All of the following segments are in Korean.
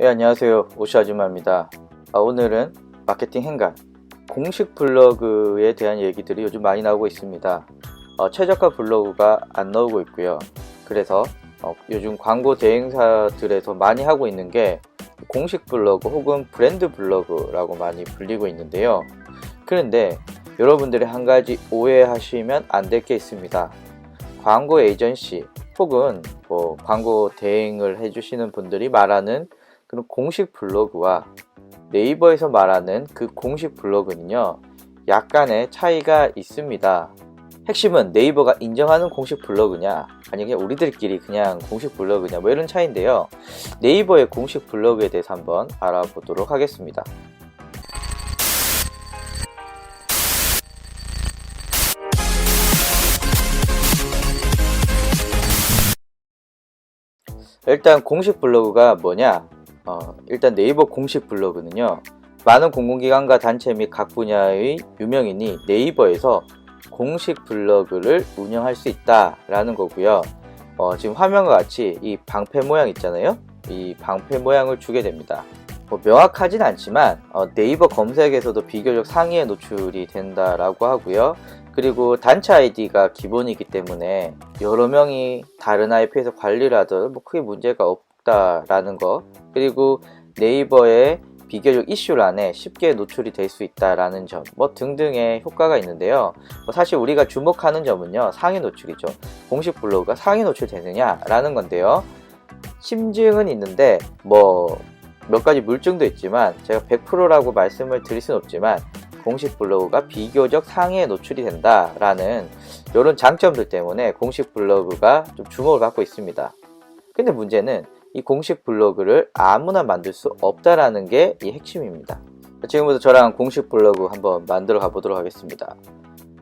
네, 안녕하세요. 오시 아줌마입니다. 아, 오늘은 마케팅 행간, 공식 블로그에 대한 얘기들이 요즘 많이 나오고 있습니다. 어, 최저가 블로그가 안 나오고 있고요. 그래서 어, 요즘 광고 대행사들에서 많이 하고 있는 게 공식 블로그 혹은 브랜드 블로그라고 많이 불리고 있는데요. 그런데 여러분들이 한 가지 오해하시면 안 될 게 있습니다. 광고 에이전시 혹은 뭐 광고 대행을 해주시는 분들이 말하는 그런 공식 블로그와 네이버에서 말하는 그 공식 블로그는요, 약간의 차이가 있습니다. 핵심은 네이버가 인정하는 공식 블로그냐, 아니 그냥 우리들끼리 그냥 공식 블로그냐, 뭐 이런 차이인데요. 네이버의 공식 블로그에 대해서 한번 알아보도록 하겠습니다. 일단 공식 블로그가 뭐냐? 어, 일단 네이버 공식 블로그는요. 많은 공공기관과 단체 및 각 분야의 유명인이 네이버에서 공식 블로그를 운영할 수 있다라는 거고요. 어, 지금 화면과 같이 이 방패 모양 있잖아요. 이 방패 모양을 주게 됩니다. 뭐 명확하진 않지만 어, 네이버 검색에서도 비교적 상위에 노출이 된다라고 하고요. 그리고 단체 아이디가 기본이기 때문에 여러 명이 다른 IP에서 관리를 하든 뭐 크게 문제가 없 다라는 거 그리고 네이버의 비교적 이슈란에 쉽게 노출이 될 수 있다라는 점, 뭐 등등의 효과가 있는데요. 뭐 사실 우리가 주목하는 점은요, 상위 노출이죠. 공식 블로그가 상위 노출되느냐라는 건데요. 심증은 있는데, 뭐, 몇 가지 물증도 있지만, 제가 100%라고 말씀을 드릴 수는 없지만, 공식 블로그가 비교적 상위에 노출이 된다라는 이런 장점들 때문에 공식 블로그가 좀 주목을 받고 있습니다. 근데 문제는 이 공식 블로그를 아무나 만들 수 없다라는 게 이 핵심입니다. 지금부터 저랑 공식 블로그 한번 만들어 가보도록 하겠습니다.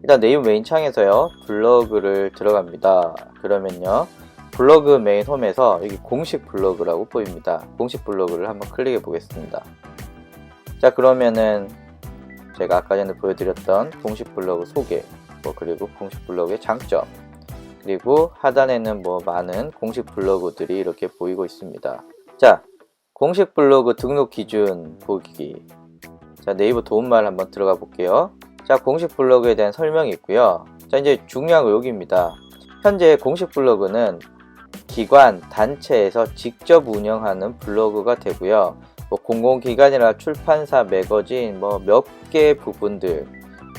일단 네이버 메인 창에서요 블로그를 들어갑니다. 그러면요 블로그 메인 홈에서 여기 공식 블로그라고 보입니다. 공식 블로그를 한번 클릭해 보겠습니다. 자 그러면은 제가 아까 전에 보여드렸던 공식 블로그 소개 뭐 그리고 공식 블로그의 장점 그리고 하단에는 뭐 많은 공식 블로그들이 이렇게 보이고 있습니다. 자, 공식 블로그 등록 기준 보기. 자, 네이버 도움말 한번 들어가 볼게요. 자, 공식 블로그에 대한 설명이 있고요. 자, 이제 중요한 거 여기입니다. 현재 공식 블로그는 기관, 단체에서 직접 운영하는 블로그가 되고요. 뭐 공공기관이나 출판사, 매거진, 뭐 몇 개 부분들,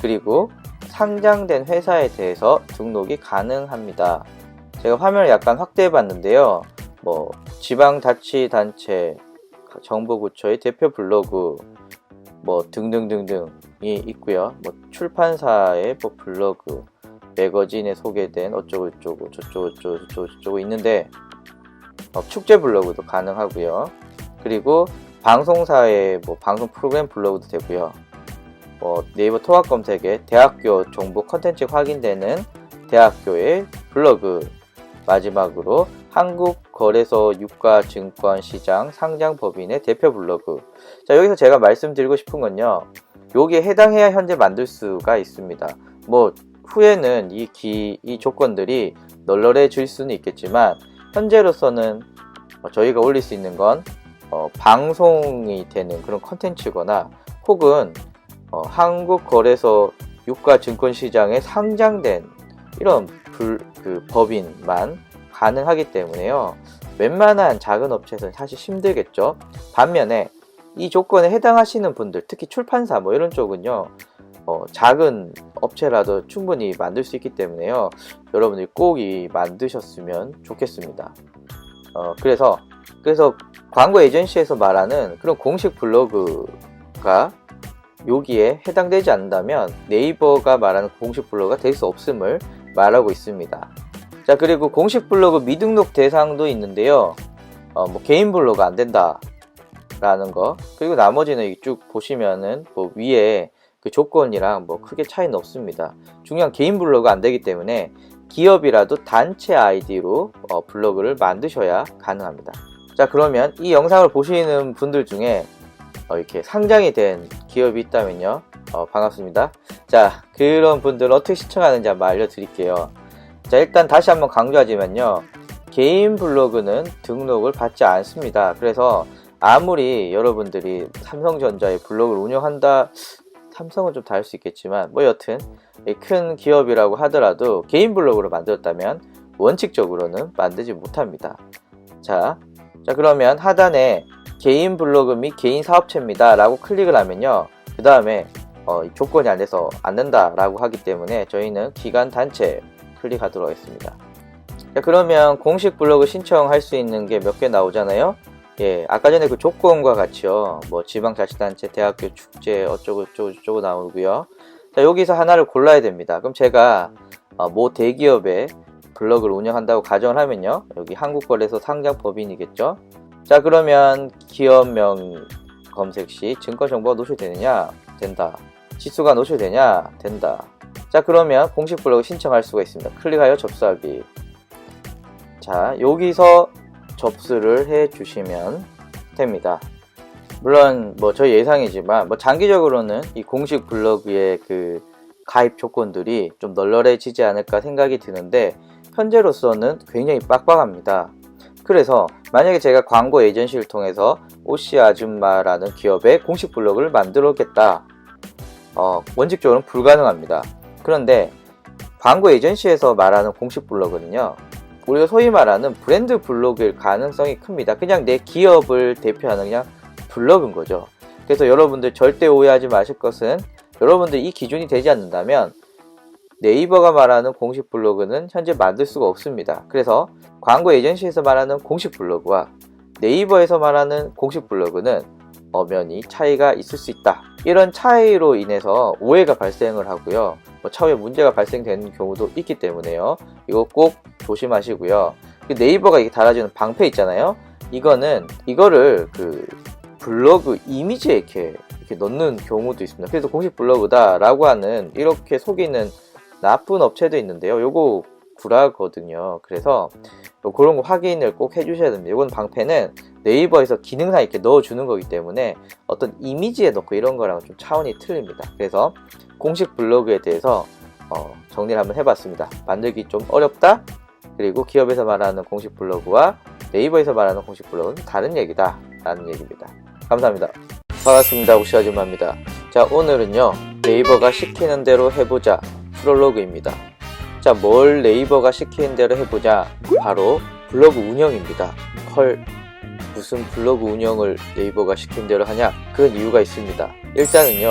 그리고 상장된 회사에 대해서 등록이 가능합니다. 제가 화면을 약간 확대해 봤는데요. 뭐 지방자치단체, 정부부처의 대표 블로그, 뭐 등등등등이 있고요. 뭐 출판사의 뭐 블로그, 매거진에 소개된 어쩌고 저쩌고 저쩌고 저쩌고 저쩌고 있는데 어, 축제 블로그도 가능하고요. 그리고 방송사의 뭐 방송 프로그램 블로그도 되고요. 뭐 네이버 통합 검색에 대학교 정보 컨텐츠 확인되는 대학교의 블로그 마지막으로 한국거래소 유가증권시장 상장법인의 대표 블로그. 자 여기서 제가 말씀드리고 싶은 건요. 여기에 해당해야 현재 만들 수가 있습니다. 뭐 후에는 이, 기, 이 조건들이 널널해질 수는 있겠지만 현재로서는 저희가 올릴 수 있는 건 어, 방송이 되는 그런 컨텐츠거나 혹은 어, 한국 거래소 유가 증권시장에 상장된 이런 불, 그 법인만 가능하기 때문에요. 웬만한 작은 업체에서는 사실 힘들겠죠. 반면에 이 조건에 해당하시는 분들, 특히 출판사 뭐 이런 쪽은요, 어, 작은 업체라도 충분히 만들 수 있기 때문에요. 여러분들이 꼭이 만드셨으면 좋겠습니다. 어, 그래서, 그래서 광고 에이전시에서 말하는 그런 공식 블로그가 여기에 해당되지 않는다면 네이버가 말하는 공식 블로그가 될 수 없음을 말하고 있습니다. 자 그리고 공식 블로그 미등록 대상도 있는데요. 어, 뭐 개인 블로그 안 된다 라는 거 그리고 나머지는 쭉 보시면은 뭐 위에 그 조건이랑 뭐 크게 차이는 없습니다. 중요한 개인 블로그 안 되기 때문에 기업이라도 단체 아이디로 어, 블로그를 만드셔야 가능합니다. 자 그러면 이 영상을 보시는 분들 중에 어, 이렇게 상장이 된 기업이 있다면요. 어, 반갑습니다. 자, 그런 분들 어떻게 시청하는지 한번 알려드릴게요. 자, 일단 다시 한번 강조하지만요. 개인 블로그는 등록을 받지 않습니다. 그래서 아무리 여러분들이 삼성전자의 블로그를 운영한다 삼성은 좀 다를 수 있겠지만 뭐 여튼 이큰 기업이라고 하더라도 개인 블로그를 만들었다면 원칙적으로는 만들지 못합니다. 자, 자 그러면 하단에 개인 블로그 및 개인 사업체입니다. 라고 클릭을 하면요. 그 다음에 어, 이 조건이 안 돼서 안 된다 라고 하기 때문에 저희는 기관 단체 클릭하도록 하겠습니다. 자 그러면 공식 블로그 신청할 수 있는 게 몇 개 나오잖아요? 예 아까 전에 그 조건과 같이요. 뭐 지방자치단체 대학교 축제 어쩌고 저쩌고 저쩌고 나오고요. 자 여기서 하나를 골라야 됩니다. 그럼 제가 어, 모 대기업의 블로그를 운영한다고 가정을 하면요. 여기 한국거래소 상장 법인이겠죠 자 그러면 기업명 검색 시 증권정보가 노출되느냐? 된다. 지수가 노출되냐? 된다. 자 그러면 공식 블로그 신청할 수가 있습니다. 클릭하여 접수하기. 자 여기서 접수를 해 주시면 됩니다. 물론 뭐 저희 예상이지만 뭐 장기적으로는 이 공식 블로그의 그 가입 조건들이 좀 널널해지지 않을까 생각이 드는데 현재로서는 굉장히 빡빡합니다 그래서 만약에 제가 광고 에이전시를 통해서 오씨 아줌마라는 기업의 공식 블로그를 만들었겠다. 어, 원칙적으로는 불가능합니다. 그런데 광고 에이전시에서 말하는 공식 블로그는요. 우리가 소위 말하는 브랜드 블로그일 가능성이 큽니다. 그냥 내 기업을 대표하는 그냥 블로그인 거죠. 그래서 여러분들 절대 오해하지 마실 것은 여러분들 이 기준이 되지 않는다면 네이버가 말하는 공식 블로그는 현재 만들 수가 없습니다. 그래서 광고 에이전시에서 말하는 공식 블로그와 네이버에서 말하는 공식 블로그는 엄연히 차이가 있을 수 있다. 이런 차이로 인해서 오해가 발생을 하고요. 뭐 차후에 문제가 발생되는 경우도 있기 때문에요. 이거 꼭 조심하시고요. 그 네이버가 이게 달아주는 방패 있잖아요. 이거는 이거를 그 블로그 이미지에 이렇게, 이렇게 넣는 경우도 있습니다. 그래서 공식 블로그다라고 하는 이렇게 속이는 나쁜 업체도 있는데요. 요거 구라거든요. 그래서 뭐 그런 거 확인을 꼭 해주셔야 됩니다. 이건 방패는 네이버에서 기능상 이렇게 넣어주는 거기 때문에 어떤 이미지에 넣고 이런 거랑은 좀 차원이 틀립니다. 그래서 공식 블로그에 대해서 어, 정리를 한번 해봤습니다. 만들기 좀 어렵다. 그리고 기업에서 말하는 공식 블로그와 네이버에서 말하는 공식 블로그는 다른 얘기다. 라는 얘기입니다. 감사합니다. 반갑습니다. 우시 아줌마입니다. 자, 오늘은요, 네이버가 시키는 대로 해보자. 프롤로그입니다. 자, 뭘 네이버가 시키는 대로 해보자. 바로 블로그 운영입니다. 헐, 무슨 블로그 운영을 네이버가 시킨 대로 하냐? 그 이유가 있습니다. 일단은요,